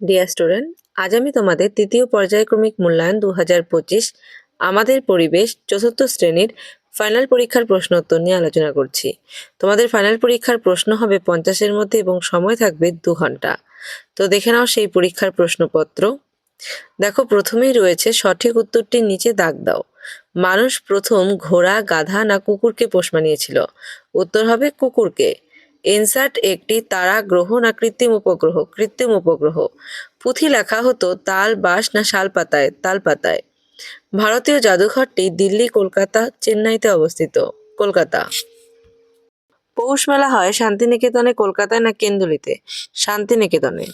Dear student আজ আমি তোমাদের তৃতীয় পর্যায়ক্রমিক মূল্যায়ন দু পঁচিশ, আমাদের পরিবেশ চতুর্থ শ্রেণির ফাইনাল পরীক্ষার প্রশ্ন উত্তর নিয়ে আলোচনা করছি। তোমাদের ফাইনাল পরীক্ষার প্রশ্ন হবে পঞ্চাশের মধ্যে এবং সময় থাকবে দু ঘণ্টা তো দেখে নাও সেই পরীক্ষার প্রশ্নপত্র। দেখো, প্রথমেই রয়েছে সঠিক উত্তরটির নিচে দাগ দাও। মানুষ প্রথম ঘোড়া, গাধা না কুকুরকে পোষ মানিয়েছিল? উত্তর হবে কুকুরকে। এনসার্ট একটি তারা গ্রহ না কৃত্রিম উপগ্রহ কৃত্রিম উপগ্রহ। পুঁথি লেখা হতো তাল, বাঁশ না শাল পাতায়, তাল পাতায়। ভারতীয় জাদুঘরটি দিল্লি, কলকাতা, চেন্নাইতে অবস্থিত। কলকাতা। পৌষ মেলা হয় শান্তিনিকেতনে, কলকাতায় না কেন্দুলিতে? শান্তিনিকেতনে।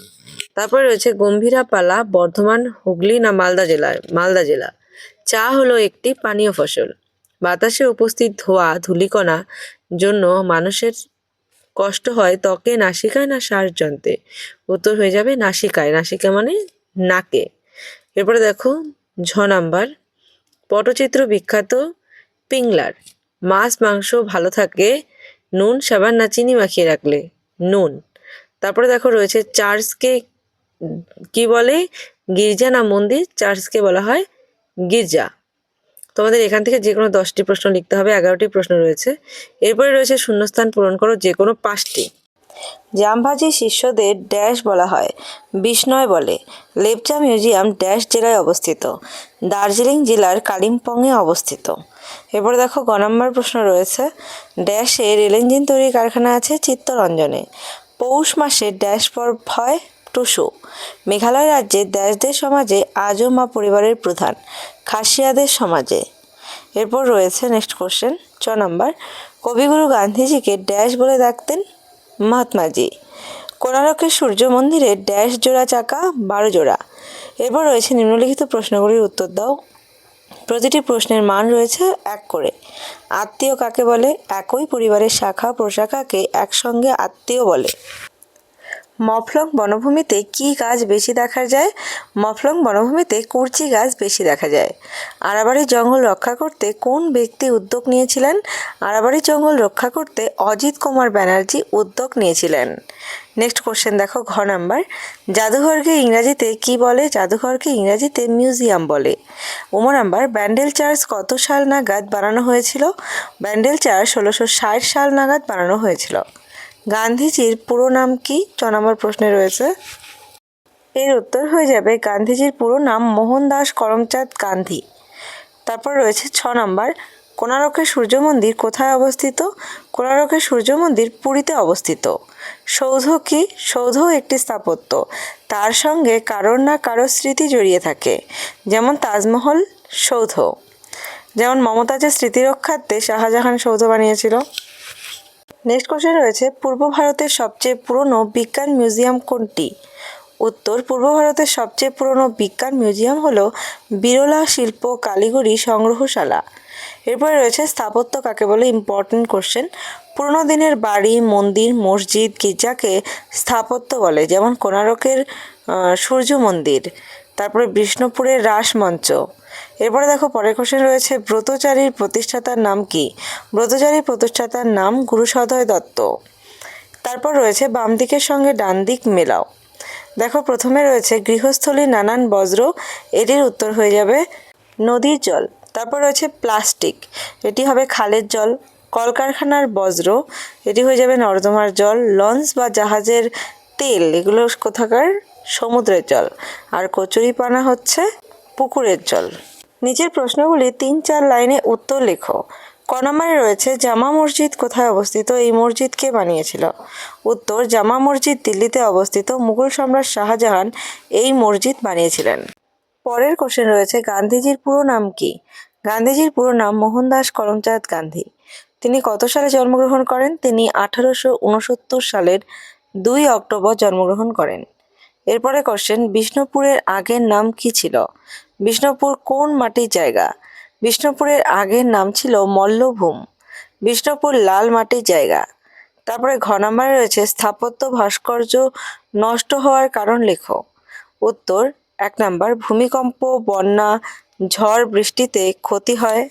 তারপরে রয়েছে গম্ভীরা পালা বর্ধমান, হুগলি না মালদা জেলায়? মালদা জেলা। চা হলো একটি পানীয় ফসল। বাতাসে উপস্থিত ধোঁয়া, ধূলিকণা জন্য মানুষের কষ্ট হয় ত্বকে নাসিকায় না শ্বাসযন্ত্রে উত্তর হয়ে যাবে নাসিকায়। নাসিকা মানে নাকে। এরপরে দেখো, ঝ নাম্বার। পটচিত্র বিখ্যাত পিংলার। মাছ, মাংস ভালো থাকে, নুন, সাবান না চিনি মাখিয়ে রাখলে? নুন। তারপরে দেখো রয়েছে চার্চকে কি বলে? গির্জা না মন্দির? চার্চকে বলা হয় গির্জা। তোমাদের এখান থেকে যে কোনো দশটি প্রশ্ন লিখতে হবে, এগারোটি প্রশ্ন রয়েছে। এরপরে রয়েছে শূন্যস্থান পূরণ করো যে কোনো পাঁচটি। জামভাজি শিষ্যদের ড্যাশ বলা হয়, বিষ্ণয় বলে। লেপচা মিউজিয়াম ড্যাশ জেলায় অবস্থিত। দার্জিলিং জেলার কালিম্পংয়ে অবস্থিত। এরপরে দেখো গ নম্বর প্রশ্ন রয়েছে, ড্যাশে রেল ইঞ্জিন তৈরির কারখানা আছে চিত্তরঞ্জনে। পৌষ মাসে ড্যাশ পর্ব হয় টুসু মেঘালয় রাজ্যে ড্যাশদের সমাজে আজও মা পরিবারের প্রধান, খাসিয়াদের সমাজে। এরপর রয়েছে নেক্সট কোশ্চেন ছ নম্বর কবিগুরু গান্ধীজিকে ড্যাশ বলে ডাকতেন মহাত্মাজি। কোণারকের সূর্য মন্দিরে ড্যাশ জোড়া চাকা, বারো জোড়া। এরপর রয়েছে নিম্নলিখিত প্রশ্নগুলির উত্তর দাও। প্রতিটি প্রশ্নের মান রয়েছে এক করে। আত্মীয় কাকে বলে? একই পরিবারের শাখা প্রশাখাকে একসঙ্গে আত্মীয় বলে। মফলং বনভূমিতে কী গাছ বেশি দেখা যায়? মফলং বনভূমিতে কুরচি গাছ বেশি দেখা যায়। আরাবাড়ির জঙ্গল রক্ষা করতে কোন ব্যক্তি উদ্যোগ নিয়েছিলেন? আরাবাড়ির জঙ্গল রক্ষা করতে অজিত কুমার ব্যানার্জি উদ্যোগ নিয়েছিলেন। নেক্সট কোশ্চেন দেখো, ঘ নাম্বার। জাদুঘরকে ইংরাজিতে কি বলে? জাদুঘরকে ইংরাজিতে মিউজিয়াম বলে। উমো নাম্বার ব্যান্ডেল চার্চ কত সাল নাগাদ বানানো হয়েছিল? ব্যান্ডেল চার্চ ষোলোশো ষাট সাল নাগাদ বানানো হয়েছিল। গান্ধীজির পুরো নাম কি? ছ নম্বর প্রশ্নে রয়েছে। এর উত্তর হয়ে যাবে গান্ধীজির পুরো নাম মোহনদাস করমচাঁদ গান্ধী। তারপর রয়েছে ছ নম্বর, কোণারকের সূর্য মন্দির কোথায় অবস্থিত? কোণারকের সূর্য মন্দির পুরীতে অবস্থিত। সৌধ কি? সৌধ একটি স্থাপত্য। তার সঙ্গে কারোর না কারোর স্মৃতি জড়িয়ে থাকে। যেমন তাজমহল, সৌধ। যেমন মমতাজের স্মৃতি রক্ষার্থে শাহজাহান সৌধ বানিয়েছিল। নেক্সট কোশ্চেন রয়েছে, পূর্ব ভারতের সবচেয়ে পুরনো বিজ্ঞান মিউজিয়াম কোনটি? উত্তর, পূর্ব ভারতের সবচেয়ে পুরনো বিজ্ঞান মিউজিয়াম হলো বিরলা শিল্প কালীগড়ি সংগ্রহশালা। এরপরে রয়েছে, স্থাপত্য কাকে বলে? ইম্পর্টেন্ট কোশ্চেন পুরনো দিনের বাড়ি, মন্দির, মসজিদ, গির্জাকে স্থাপত্য বলে, যেমন কোণারকের সূর্য মন্দির। তারপরে বিষ্ণুপুরের রাসমঞ্চ। এরপরে দেখো পরের কোশ্চেন রয়েছে, ব্রতচারীর প্রতিষ্ঠাতার নাম কি? ব্রতচারীর প্রতিষ্ঠাতার নাম গুরুসদয় দত্ত। তারপর রয়েছে, বাম দিকের সঙ্গে ডান দিক মেলাও। দেখো প্রথমে রয়েছে গৃহস্থলীর নানান বজ্র, এটির উত্তর হয়ে যাবে নদীর জল। তারপর রয়েছে, প্লাস্টিক, এটি হবে খালের জল, কলকারখানার বজ্র, এটি হয়ে যাবে নর্দমার জল, লঞ্চ বা জাহাজের তেল, এগুলো কোথাকার? সমুদ্রের জল। আর কচুরিপানা হচ্ছে পুকুরের জল। নিচের প্রশ্নগুলি তিন চার লাইনে উত্তর লেখো। ক নম্বরে রয়েছে, জামা মসজিদ কোথায় অবস্থিত? এই মসজিদ কে বানিয়েছিল? উত্তর, জামা মসজিদ দিল্লিতে অবস্থিত। মুঘল সম্রাট শাহজাহান এই মসজিদ বানিয়েছিলেন। পরের কোশ্চেন রয়েছে, গান্ধীজির পুরো নাম কি? গান্ধীজির পুরো নাম মোহনদাস করমচাঁদ গান্ধী। তিনি কত সালে জন্মগ্রহণ করেন? তিনি আঠারোশো উনসত্তর সালের দুই অক্টোবর জন্মগ্রহণ করেন। এরপরে কোশ্চেন বিষ্ণুপুরের আগের নাম কি ছিল? বিষ্ণুপুর কোন মাটির জায়গা? বিষ্ণুপুরের আগের নাম ছিল মল্লভূম। বিষ্ণুপুর লাল মাটির জায়গা। তারপরে ঘ নম্বরে রয়েছে, স্থাপত্য ভাস্কর্য নষ্ট হওয়ার কারণ লেখো। উত্তর, এক নাম্বার, ভূমিকম্প, বন্যা, ঝড়, বৃষ্টিতে ক্ষতি হয়।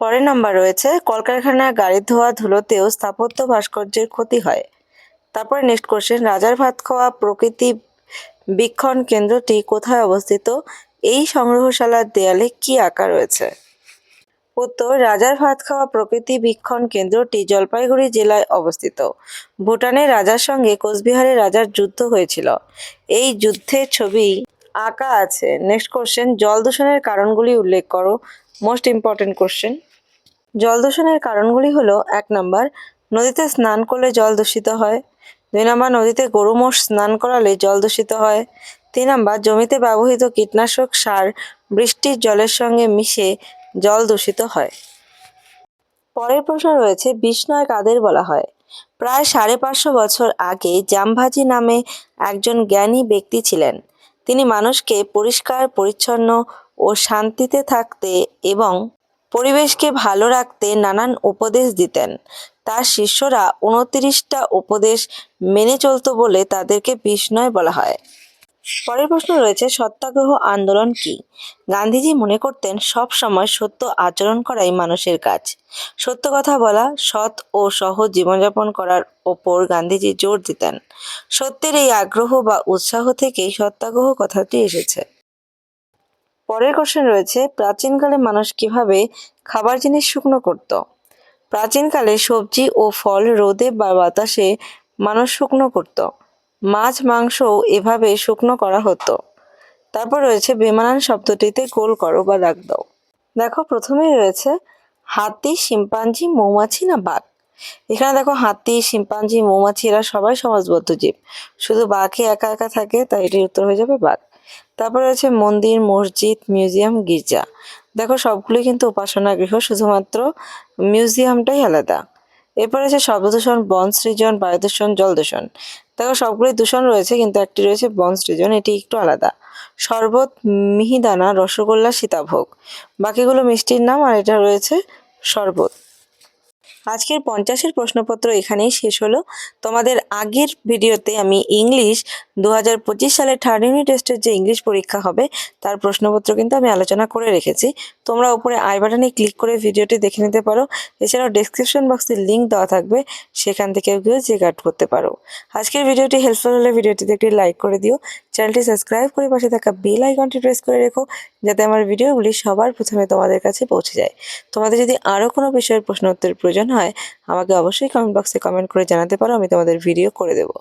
পরের নাম্বার রয়েছে কলকারখানা গাড়ির ধোয়া, ধুলোতেও স্থাপত্য ভাস্কর্যের ক্ষতি হয়। তারপরে নেক্সট কোশ্চেন রাজার ভাত খাওয়া প্রকৃতি বীক্ষণ কেন্দ্রটি কোথায় অবস্থিত? এই সংগ্রহশালার দেয়ালে কি আঁকা রয়েছে? উত্তর, রাজার ভাত খাওয়া প্রকৃতি বীক্ষণ কেন্দ্রটি জলপাইগুড়ি জেলায় অবস্থিত। ভুটানের রাজার সঙ্গে কোচবিহারের রাজার যুদ্ধ হয়েছিল। এই যুদ্ধের ছবি আঁকা আছে। নেক্সট কোশ্চেন জল দূষণের কারণগুলি উল্লেখ করো। মোস্ট ইম্পর্টেন্ট কোশ্চেন জল দূষণের কারণগুলি হলো, এক নম্বর নদীতে স্নান করলে জল দূষিত হয়। দুই নম্বর নদীতে গরু মোষ স্নান করালে জল দূষিত হয়। তিন নম্বর, জমিতে ব্যবহৃত কীটনাশক সার বৃষ্টির জলের সঙ্গে মিশে জল দূষিত হয়। পরের প্রশ্ন রয়েছে, বিষ্ণয় কাদের বলা হয়? প্রায় সাড়ে পাঁচশো বছর আগে জামভাজি নামে একজন জ্ঞানী ব্যক্তি ছিলেন। তিনি মানুষকে পরিষ্কার, পরিচ্ছন্ন ও শান্তিতে থাকতে এবং পরিবেশকে ভালো রাখতে নানান উপদেশ দিতেন। তার শিষ্যরা উনত্রিশটা উপদেশ মেনে চলতো বলে তাদেরকে বিষ্ণয় বলা হয়। পরের প্রশ্ন রয়েছে, সত্যাগ্রহ আন্দোলন কি? গান্ধীজি মনে করতেন, সব সময় সত্য আচরণ করাই মানুষের কাজ। সত্য কথা বলা, সৎ ও সহজ জীবনযাপন করার ওপর গান্ধীজি জোর দিতেন। সত্যের এই আগ্রহ বা উৎসাহ থেকেই সত্যাগ্রহ কথাটি এসেছে। পরের কোশ্চেন রয়েছে, প্রাচীনকালে মানুষ কীভাবে খাবার জিনিস শুকনো করত? প্রাচীনকালে সবজি ও ফল রোদে বা বাতাসে মানুষ শুকনো করত। মাছ মাংসও এভাবে শুকনো করা হতো। তারপর রয়েছে বেমানান শব্দটিতে গোল করো বা দাগ দাও। দেখো, প্রথমেই রয়েছে, হাতি, শিম্পাঞ্জি, মৌমাছি না বাঘ? এখানে দেখো, হাতি, শিম্পাঞ্জি, মৌমাছি এরা সবাই সমাজবদ্ধ জীব। শুধু বাঘে একা একা থাকে, তাই এটির উত্তর হয়ে যাবে বাঘ। তারপর রয়েছে মন্দির, মসজিদ, মিউজিয়াম, গির্জা। দেখো সবগুলোই কিন্তু উপাসনা গৃহ, শুধুমাত্র মিউজিয়ামটাই আলাদা। এরপর আছে শব্দ দূষণ, বন সৃজন, বায়ু দূষণ, জল দূষণ। দেখো সবগুলোই দূষণ রয়েছে, কিন্তু একটি রয়েছে বন সৃজন, এটি একটু আলাদা। শরবত, মিহিদানা, রসগোল্লা, সীতাভোগ। বাকিগুলো মিষ্টির নাম আর এটা রয়েছে শরবত। আজকের পঞ্চাশের প্রশ্নপত্র এখানেই শেষ হলো। তোমাদের আগের ভিডিওতে আমি ইংলিশ দু হাজার পঁচিশ সালের থার্ড ইউনিট টেস্টের যে ইংলিশ পরীক্ষা হবে, তার প্রশ্নপত্র কিন্তু আমি আলোচনা করে রেখেছি। তোমরা উপরে আই বাটনে ক্লিক করে ভিডিওটি দেখে নিতে পারো। এছাড়াও ডেসক্রিপশন বক্সে লিঙ্ক দেওয়া থাকবে, সেখান থেকে গিয়ে চেক আউট করতে পারো। আজকের ভিডিওটি হেল্পফুল হলে ভিডিওটিতে একটি লাইক করে দিও। চ্যানেলটি সাবস্ক্রাইব করে পাশে থাকা বেল আইকনটি প্রেস করে রেখো, যাতে আমার ভিডিওগুলি সবার প্রথমে তোমাদের কাছে পৌঁছে যায়। তোমাদের যদি আরও কোনো বিষয়ের প্রশ্ন উত্তরের প্রয়োজন হয়, আমাকে অবশ্যই কমেন্ট বক্সে কমেন্ট করে জানাতে পারো, আমি তোমাদের ভিডিও করে দেবো।